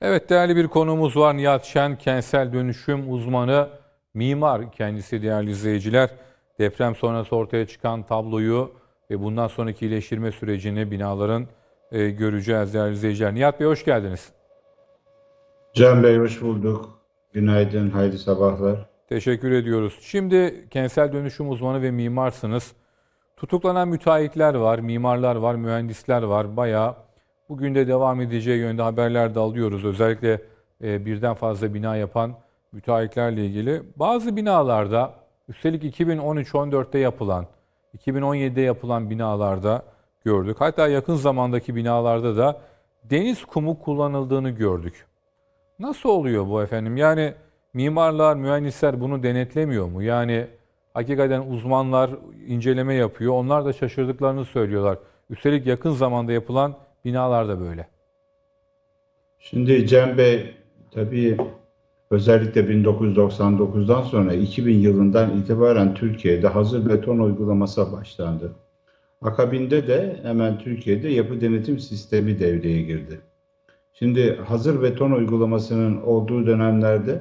Evet değerli bir konuğumuz var Nihat Şen, kentsel dönüşüm uzmanı, mimar kendisi değerli izleyiciler. Deprem sonrası ortaya çıkan tabloyu ve bundan sonraki iyileştirme sürecini binaların e, göreceğiz değerli izleyiciler. Nihat Bey hoş geldiniz. Can Bey hoş bulduk. Günaydın, hayırlı sabahlar. Teşekkür ediyoruz. Şimdi kentsel dönüşüm uzmanı ve mimarsınız. Tutuklanan müteahhitler var, mimarlar var, mühendisler var. Bayağı bugün de devam edeceği yönde haberler de alıyoruz. Özellikle e, birden fazla bina yapan müteahhitlerle ilgili. Bazı binalarda üstelik 2013-14'te yapılan, 2017'de yapılan binalarda gördük. Hatta yakın zamandaki binalarda da deniz kumu kullanıldığını gördük. Nasıl oluyor bu efendim? Yani mimarlar, mühendisler bunu denetlemiyor mu? Yani hakikaten uzmanlar inceleme yapıyor. Onlar da şaşırdıklarını söylüyorlar. Üstelik yakın zamanda yapılan binalar da böyle. Şimdi Cem Bey tabii özellikle 1999'dan sonra 2000 yılından itibaren Türkiye'de hazır beton uygulaması başlandı. Akabinde de hemen Türkiye'de yapı denetim sistemi devreye girdi. Şimdi hazır beton uygulamasının olduğu dönemlerde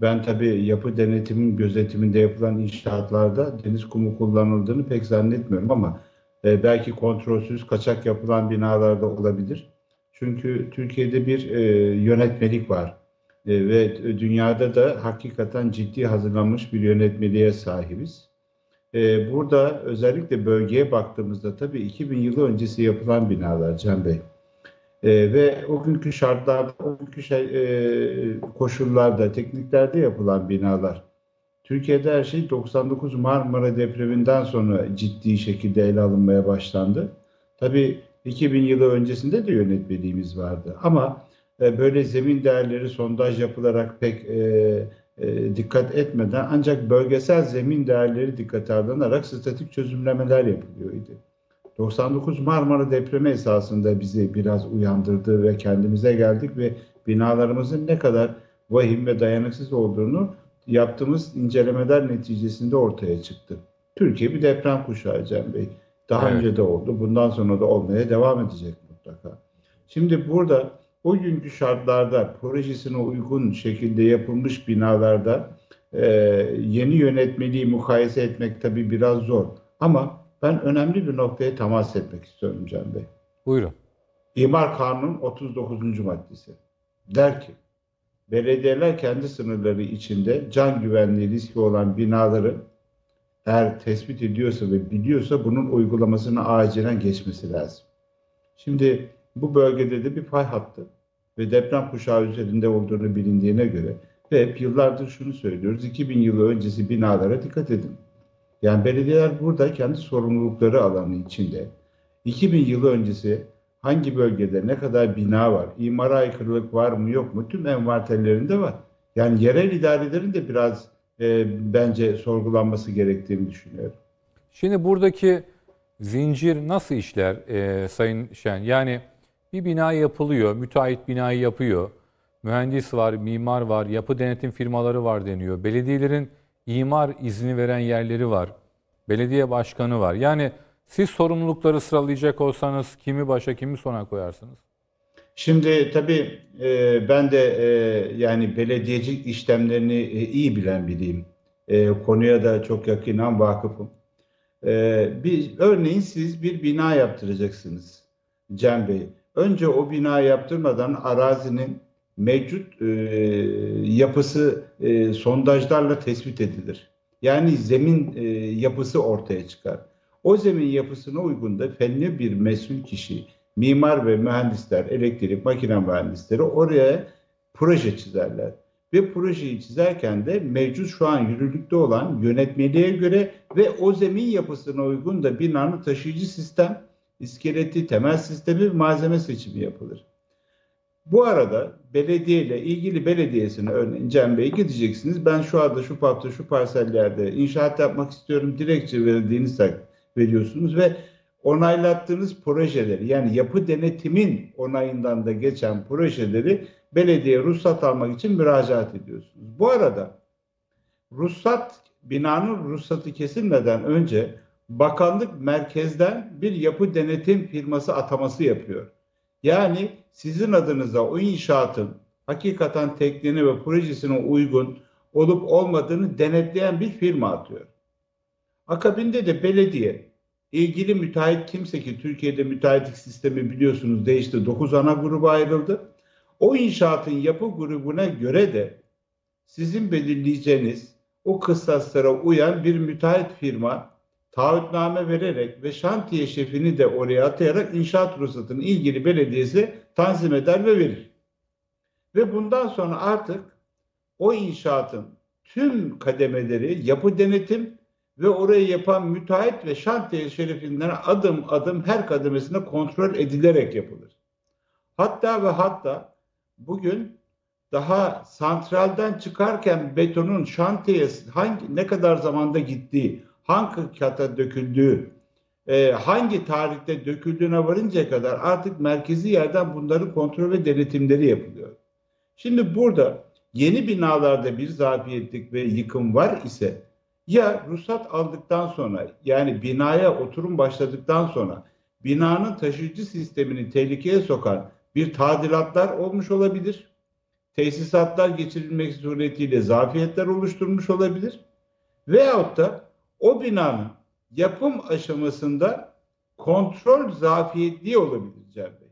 ben tabii yapı denetimin gözetiminde yapılan inşaatlarda deniz kumu kullanıldığını pek zannetmiyorum ama e, belki kontrolsüz kaçak yapılan binalarda olabilir. Çünkü Türkiye'de bir e, yönetmelik var E, ve dünyada da hakikaten ciddi hazırlanmış bir yönetmeliğe sahibiz. E, burada özellikle bölgeye baktığımızda tabii 2000 yılı öncesi yapılan binalar Can Bey. E, ve o günkü şartlarda, o günkü şey, e, koşullarda, tekniklerde yapılan binalar. Türkiye'de her şey 99 Marmara depreminden sonra ciddi şekilde ele alınmaya başlandı. Tabii 2000 yılı öncesinde de yönetmeliğimiz vardı. Ama e, böyle zemin değerleri sondaj yapılarak pek e, e, dikkat etmeden ancak bölgesel zemin değerleri dikkate alınarak statik çözümlemeler yapılıyordu. 99 Marmara depremi esasında bizi biraz uyandırdı ve kendimize geldik ve binalarımızın ne kadar vahim ve dayanıksız olduğunu yaptığımız incelemeler neticesinde ortaya çıktı. Türkiye bir deprem kuşağı Cem Bey. Daha Evet. önce de oldu. Bundan sonra da olmaya devam edecek mutlaka. Şimdi burada o günkü şartlarda projesine uygun şekilde yapılmış binalarda e, yeni yönetmeliği mukayese etmek tabii biraz zor. Ama ben önemli bir noktaya temas etmek istiyorum Can Bey. Buyurun. İmar Kanunu 39. maddesi der ki belediyeler kendi sınırları içinde can güvenliği riski olan binaları eğer tespit ediyorsa ve biliyorsa bunun uygulamasını acilen geçmesi lazım. Şimdi bu bölgede de bir fay hattı ve deprem kuşağı üzerinde olduğunu bilindiğine göre ve hep yıllardır şunu söylüyoruz 2000 yılı öncesi binalara dikkat edin. Yani belediyeler burada kendi sorumlulukları alanı içinde 2000 yılı öncesi hangi bölgede ne kadar bina var, imara aykırılık var mı yok mu tüm envanterlerinde var. Yani yerel idarelerin de biraz e, bence sorgulanması gerektiğini düşünüyorum. Şimdi buradaki zincir nasıl işler e, Sayın Şen? Yani bir bina yapılıyor, müteahhit binayı yapıyor. Mühendis var, mimar var, yapı denetim firmaları var deniyor. Belediyelerin imar izni veren yerleri var. Belediye başkanı var. Yani siz sorumlulukları sıralayacak olsanız kimi başa kimi sona koyarsınız? Şimdi tabii e, ben de e, yani belediyecilik işlemlerini e, iyi bilen biriyim. E, konuya da çok yakından vakıfım. E, bir, örneğin siz bir bina yaptıracaksınız Cem Bey. Önce o bina yaptırmadan arazinin mevcut e, yapısı e, sondajlarla tespit edilir. Yani zemin e, yapısı ortaya çıkar. O zemin yapısına uygun da fenli bir mesul kişi, mimar ve mühendisler, elektrik, makine mühendisleri oraya proje çizerler. Ve projeyi çizerken de mevcut şu an yürürlükte olan yönetmeliğe göre ve o zemin yapısına uygun da binanın taşıyıcı sistem, iskeleti, temel sistemi malzeme seçimi yapılır. Bu arada belediye ile ilgili belediyesine örneğin Cem Bey gideceksiniz. Ben şu anda şu parkta şu parsellerde inşaat yapmak istiyorum. Dilekçe verildiğiniz veriyorsunuz ve onaylattığınız projeleri yani yapı denetimin onayından da geçen projeleri belediye ruhsat almak için müracaat ediyorsunuz. Bu arada ruhsat binanın ruhsatı kesilmeden önce bakanlık merkezden bir yapı denetim firması ataması yapıyor. Yani sizin adınıza o inşaatın hakikaten tekniğine ve projesine uygun olup olmadığını denetleyen bir firma atıyor. Akabinde de belediye ilgili müteahhit kimse ki Türkiye'de müteahhitlik sistemi biliyorsunuz değişti. 9 ana gruba ayrıldı. O inşaatın yapı grubuna göre de sizin belirleyeceğiniz o kıstaslara uyan bir müteahhit firma taahhütname vererek ve şantiye şefini de oraya atayarak inşaat ruhsatını ilgili belediyesi tanzim eder ve verir. Ve bundan sonra artık o inşaatın tüm kademeleri yapı denetim ve orayı yapan müteahhit ve şantiye şerefinden adım adım her kademesine kontrol edilerek yapılır. Hatta ve hatta bugün daha santralden çıkarken betonun şantiyeye hangi ne kadar zamanda gittiği, hangi kata döküldüğü, e, hangi tarihte döküldüğüne varıncaya kadar artık merkezi yerden bunların kontrol ve denetimleri yapılıyor. Şimdi burada yeni binalarda bir zafiyetlik ve yıkım var ise ya ruhsat aldıktan sonra yani binaya oturum başladıktan sonra binanın taşıyıcı sistemini tehlikeye sokan bir tadilatlar olmuş olabilir. Tesisatlar geçirilmek suretiyle zafiyetler oluşturmuş olabilir. Veyahut da o binanın yapım aşamasında kontrol zafiyetliği olabilir Cem Bey.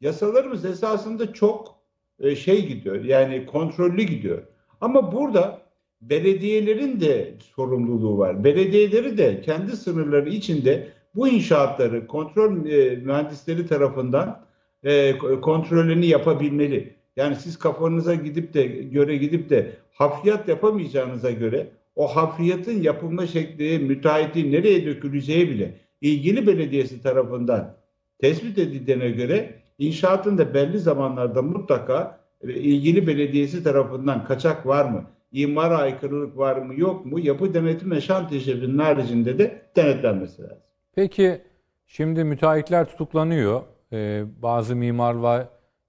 Yasalarımız esasında çok e, şey gidiyor yani kontrollü gidiyor. Ama burada belediyelerin de sorumluluğu var. Belediyeleri de kendi sınırları içinde bu inşaatları kontrol e, mühendisleri tarafından e, kontrolünü yapabilmeli. Yani siz kafanıza gidip de göre gidip de hafriyat yapamayacağınıza göre o hafriyatın yapılma şekli, müteahhitin nereye döküleceği bile ilgili belediyesi tarafından tespit edildiğine göre inşaatın da belli zamanlarda mutlaka e, ilgili belediyesi tarafından kaçak var mı? İmara aykırılık var mı yok mu yapı denetim ve şantiye şefinin haricinde de denetlenmesi lazım. Peki şimdi müteahhitler tutuklanıyor. Ee, bazı mimar ve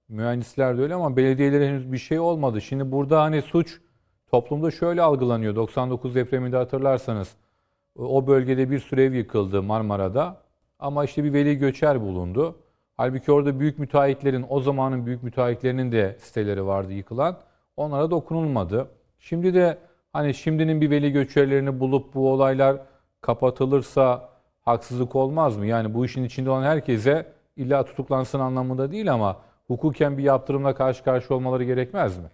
mühendisler de öyle ama belediyelere henüz bir şey olmadı. Şimdi burada hani suç toplumda şöyle algılanıyor. 99 depreminde hatırlarsanız o bölgede bir sürü ev yıkıldı Marmara'da ama işte bir veli göçer bulundu. Halbuki orada büyük müteahhitlerin o zamanın büyük müteahhitlerinin de siteleri vardı yıkılan. Onlara dokunulmadı. Şimdi de hani şimdinin bir veli göçerlerini bulup bu olaylar kapatılırsa haksızlık olmaz mı? Yani bu işin içinde olan herkese illa tutuklansın anlamında değil ama hukuken bir yaptırımla karşı karşı olmaları gerekmez mi?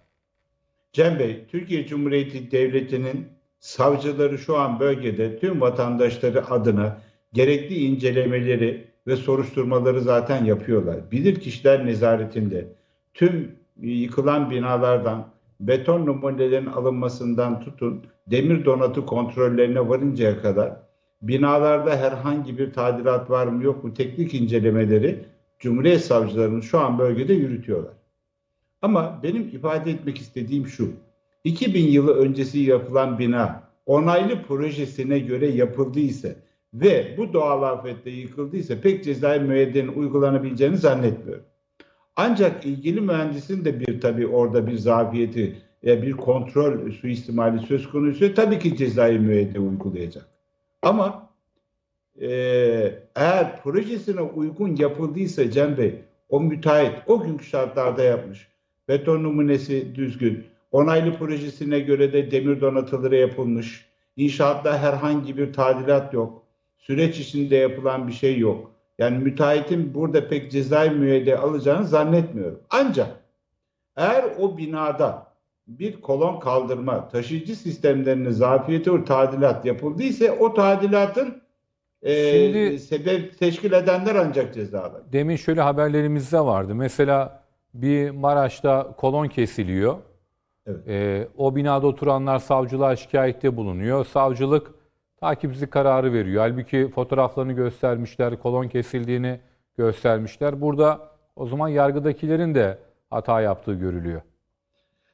Cem Bey, Türkiye Cumhuriyeti Devleti'nin savcıları şu an bölgede tüm vatandaşları adına gerekli incelemeleri ve soruşturmaları zaten yapıyorlar. Bilir kişiler nezaretinde tüm yıkılan binalardan beton numunelerin alınmasından tutun demir donatı kontrollerine varıncaya kadar binalarda herhangi bir tadilat var mı yok mu teknik incelemeleri Cumhuriyet savcılarının şu an bölgede yürütüyorlar. Ama benim ifade etmek istediğim şu. 2000 yılı öncesi yapılan bina onaylı projesine göre yapıldıysa ve bu doğal afette yıkıldıysa pek cezai müeyyidenin uygulanabileceğini zannetmiyorum. Ancak ilgili mühendisin de bir tabii orada bir zafiyeti, ya bir kontrol suistimali söz konuysa tabii ki cezai müeyyide uygulayacak. Ama e, eğer projesine uygun yapıldıysa Cem Bey, o müteahhit o günkü şartlarda yapmış. Beton numunesi düzgün. Onaylı projesine göre de demir donatıları yapılmış. İnşaatta herhangi bir tadilat yok. Süreç içinde yapılan bir şey yok. Yani müteahhitin burada pek cezai müeyyide alacağını zannetmiyorum. Ancak eğer o binada bir kolon kaldırma, taşıyıcı sistemlerinin zafiyeti ve tadilat yapıldıysa o tadilatın e, Şimdi- sebep teşkil edenler ancak ceza alır. Demin şöyle haberlerimizde vardı. Mesela bir Maraş'ta kolon kesiliyor. Evet. Ee, o binada oturanlar savcılığa şikayette bulunuyor. Savcılık takipsizlik kararı veriyor. Halbuki fotoğraflarını göstermişler, kolon kesildiğini göstermişler. Burada o zaman yargıdakilerin de hata yaptığı görülüyor.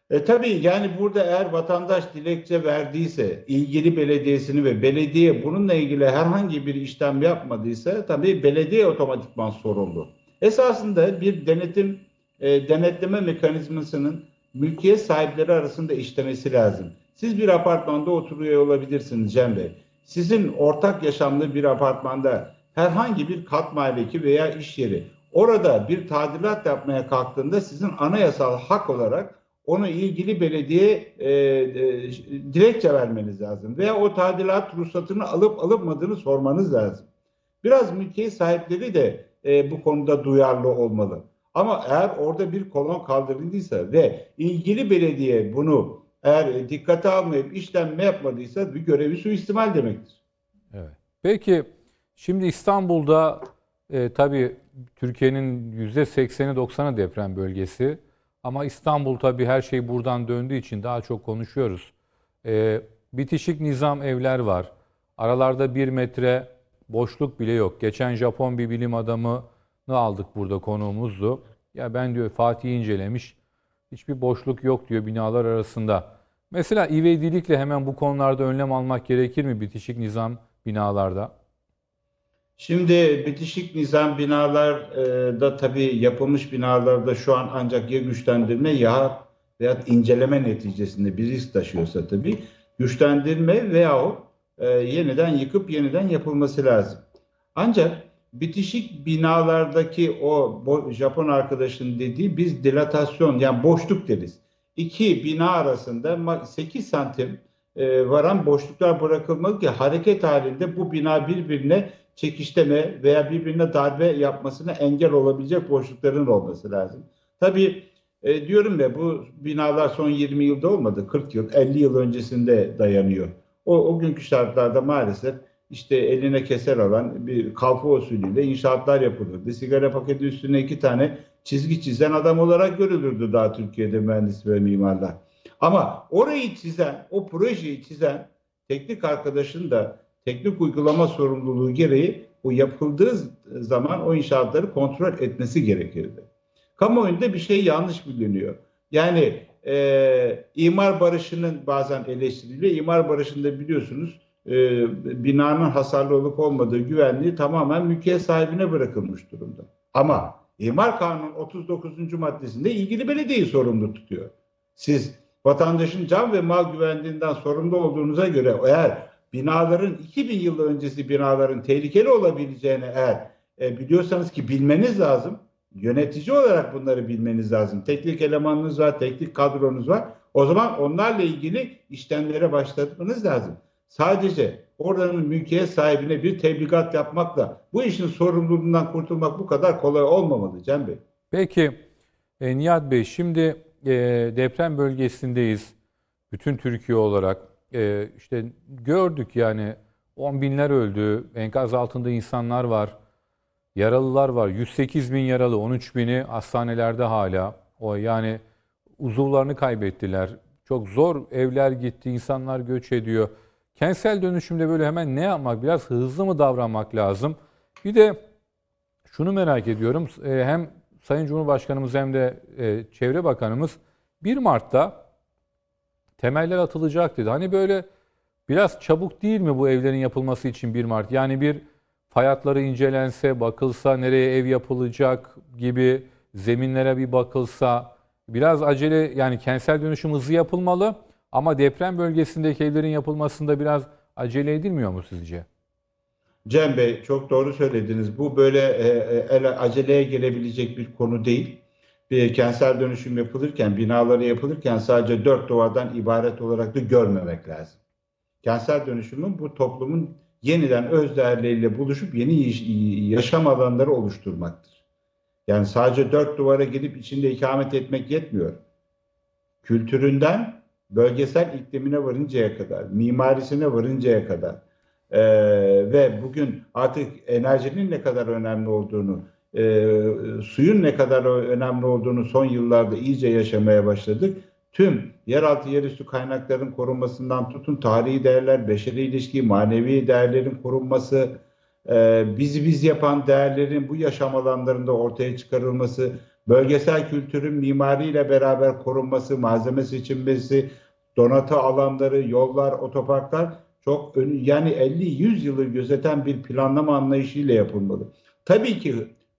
E tabii yani burada eğer vatandaş dilekçe verdiyse ilgili belediyesini ve belediye bununla ilgili herhangi bir işlem yapmadıysa tabii belediye otomatikman sorumlu. Esasında bir denetim e, denetleme mekanizmasının mülkiyet sahipleri arasında işlemesi lazım. Siz bir apartmanda oturuyor olabilirsiniz Cem Bey. Sizin ortak yaşamlı bir apartmanda herhangi bir kat maliki veya iş yeri orada bir tadilat yapmaya kalktığında sizin anayasal hak olarak onu ilgili belediye e, e, dilekçe vermeniz lazım. Veya o tadilat ruhsatını alıp alınmadığını sormanız lazım. Biraz mülkiyet sahipleri de e, bu konuda duyarlı olmalı. Ama eğer orada bir kolon kaldırıldıysa ve ilgili belediye bunu eğer dikkate almayıp işlenme yapmadıysa bir görevi suistimal demektir. Evet. Peki şimdi İstanbul'da e, tabii Türkiye'nin %80'i 90'ı deprem bölgesi. Ama İstanbul tabii her şey buradan döndüğü için daha çok konuşuyoruz. E, bitişik nizam evler var. Aralarda bir metre boşluk bile yok. Geçen Japon bir bilim adamını aldık burada konuğumuzdu. Ya ben diyor Fatih incelemiş. Hiçbir boşluk yok diyor binalar arasında. Mesela ivedilikle hemen bu konularda önlem almak gerekir mi bitişik nizam binalarda? Şimdi bitişik nizam binalarda tabii yapılmış binalarda şu an ancak ya güçlendirme ya veya inceleme neticesinde bir risk taşıyorsa tabii güçlendirme veyahut e, yeniden yıkıp yeniden yapılması lazım. Ancak bitişik binalardaki o Japon arkadaşın dediği biz dilatasyon yani boşluk deriz. İki bina arasında ma- 8 santim e, varan boşluklar bırakılmalı ki hareket halinde bu bina birbirine çekişleme veya birbirine darbe yapmasına engel olabilecek boşlukların olması lazım. Tabii e, diyorum ya bu binalar son 20 yılda olmadı. 40 yıl, 50 yıl öncesinde dayanıyor. O, o günkü şartlarda maalesef işte eline keser alan bir kalfa usulüyle inşaatlar yapılırdı. Sigara paketi üstüne iki tane çizgi çizen adam olarak görülürdü daha Türkiye'de mühendis ve mimarlar. Ama orayı çizen, o projeyi çizen teknik arkadaşın da teknik uygulama sorumluluğu gereği o yapıldığı zaman o inşaatları kontrol etmesi gerekirdi. Kamuoyunda bir şey yanlış biliniyor. Yani e, imar barışının bazen eleştiriliyor. İmar barışında biliyorsunuz e, binanın hasarlı olup olmadığı güvenliği tamamen mülkiyet sahibine bırakılmış durumda. Ama imar kanunun 39. maddesinde ilgili belediyeyi sorumlu tutuyor. Siz vatandaşın can ve mal güvenliğinden sorumlu olduğunuza göre eğer binaların 2000 yıl öncesi binaların tehlikeli olabileceğini eğer e, biliyorsanız ki bilmeniz lazım. Yönetici olarak bunları bilmeniz lazım. Teknik elemanınız var, teknik kadronuz var. O zaman onlarla ilgili işlemlere başlatmanız lazım. Sadece oranın mülkiyet sahibine bir tebligat yapmakla bu işin sorumluluğundan kurtulmak bu kadar kolay olmamalı Cem Bey. Peki e, Nihat Bey şimdi e, deprem bölgesindeyiz. Bütün Türkiye olarak e, işte gördük yani on binler öldü. Enkaz altında insanlar var. Yaralılar var. 108 bin yaralı, 13 bini hastanelerde hala. O yani uzuvlarını kaybettiler. Çok zor evler gitti, insanlar göç ediyor. Kentsel dönüşümde böyle hemen ne yapmak? Biraz hızlı mı davranmak lazım? Bir de şunu merak ediyorum. E, Hem Sayın Cumhurbaşkanımız hem de e, Çevre Bakanımız 1 Mart'ta temeller atılacak dedi. Hani böyle biraz çabuk değil mi bu evlerin yapılması için 1 Mart? Yani bir fay hatları incelense, bakılsa nereye ev yapılacak gibi zeminlere bir bakılsa biraz acele yani kentsel dönüşüm hızlı yapılmalı ama deprem bölgesindeki evlerin yapılmasında biraz acele edilmiyor mu sizce? Cem Bey çok doğru söylediniz. Bu böyle e, e, ele, aceleye gelebilecek bir konu değil. Bir kentsel dönüşüm yapılırken, binaları yapılırken sadece dört duvardan ibaret olarak da görmemek lazım. Kentsel dönüşümün bu toplumun yeniden öz değerleriyle buluşup yeni yaş- yaşam alanları oluşturmaktır. Yani sadece dört duvara gidip içinde ikamet etmek yetmiyor. Kültüründen bölgesel iklimine varıncaya kadar, mimarisine varıncaya kadar, ee, ve bugün artık enerjinin ne kadar önemli olduğunu, e, suyun ne kadar önemli olduğunu son yıllarda iyice yaşamaya başladık. Tüm yeraltı yerüstü kaynakların korunmasından tutun tarihi değerler, beşeri ilişki, manevi değerlerin korunması, e, bizi biz yapan değerlerin bu yaşam alanlarında ortaya çıkarılması, bölgesel kültürün mimariyle beraber korunması, malzeme seçilmesi, donatı alanları, yollar, otoparklar çok ön- yani 50-100 yılı gözeten bir planlama anlayışıyla yapılmalı. Tabii ki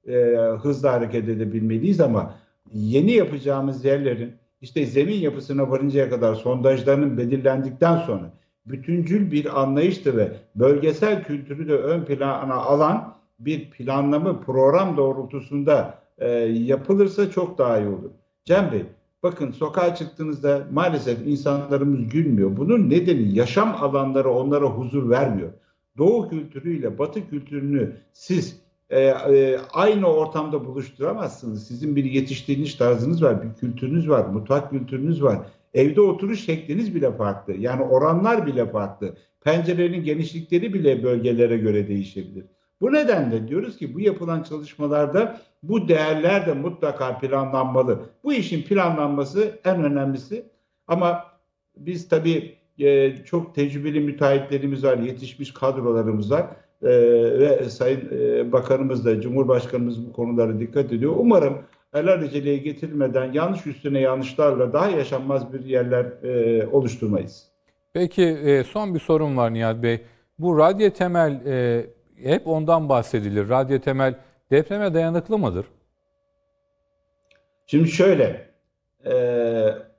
e, hızlı hareket edebilmeliyiz ama yeni yapacağımız yerlerin işte zemin yapısına varıncaya kadar sondajlarının belirlendikten sonra bütüncül bir anlayıştı ve bölgesel kültürü de ön plana alan bir planlama, program doğrultusunda e, yapılırsa çok daha iyi olur. Cem Bey, bakın sokağa çıktığınızda maalesef insanlarımız gülmüyor. Bunun nedeni yaşam alanları onlara huzur vermiyor. Doğu kültürüyle Batı kültürünü siz e, e, aynı ortamda buluşturamazsınız. Sizin bir yetiştiriliş tarzınız var, bir kültürünüz var, mutfak kültürünüz var. Evde oturuş şekliniz bile farklı. Yani oranlar bile farklı. Pencerenin genişlikleri bile bölgelere göre değişebilir. Bu nedenle diyoruz ki bu yapılan çalışmalarda bu değerler de mutlaka planlanmalı. Bu işin planlanması en önemlisi. Ama biz tabii e, çok tecrübeli müteahhitlerimiz var, yetişmiş kadrolarımız var. E, ve Sayın e, Bakanımız da, Cumhurbaşkanımız bu konulara dikkat ediyor. Umarım alelaceliğe getirmeden yanlış üstüne yanlışlarla daha yaşanmaz bir yerler e, oluşturmayız. Peki e, son bir sorum var Nihat Bey. Bu radyo temel e, hep ondan bahsedilir. Radyo temel depreme dayanıklı mıdır? Şimdi şöyle, e,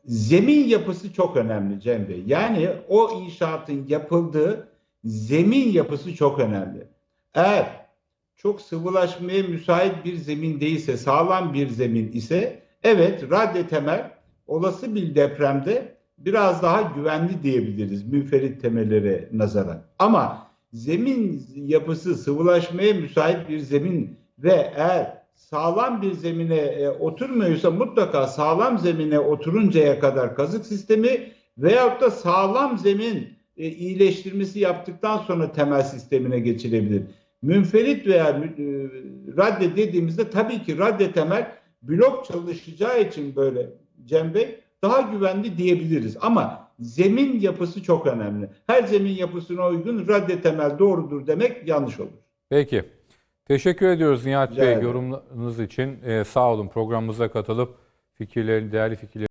zemin yapısı çok önemli Cem Bey. Yani o inşaatın yapıldığı zemin yapısı çok önemli. Eğer çok sıvılaşmaya müsait bir zemin değilse, sağlam bir zemin ise evet radyo temel olası bir depremde biraz daha güvenli diyebiliriz münferit temellere nazaran. Ama zemin yapısı sıvılaşmaya müsait bir zemin ve eğer sağlam bir zemine e, oturmuyorsa mutlaka sağlam zemine oturuncaya kadar kazık sistemi veyahut da sağlam zemin e, iyileştirmesi yaptıktan sonra temel sistemine geçilebilir. Münferit veya e, radde dediğimizde tabii ki radde temel blok çalışacağı için böyle Cem Bey daha güvenli diyebiliriz. Ama zemin yapısı çok önemli. Her zemin yapısına uygun radde temel doğrudur demek yanlış olur. Peki. Teşekkür ediyoruz Nihat Rica Bey ederim. yorumlarınız için. E, sağ olun programımıza katılıp fikirlerini, değerli fikirlerini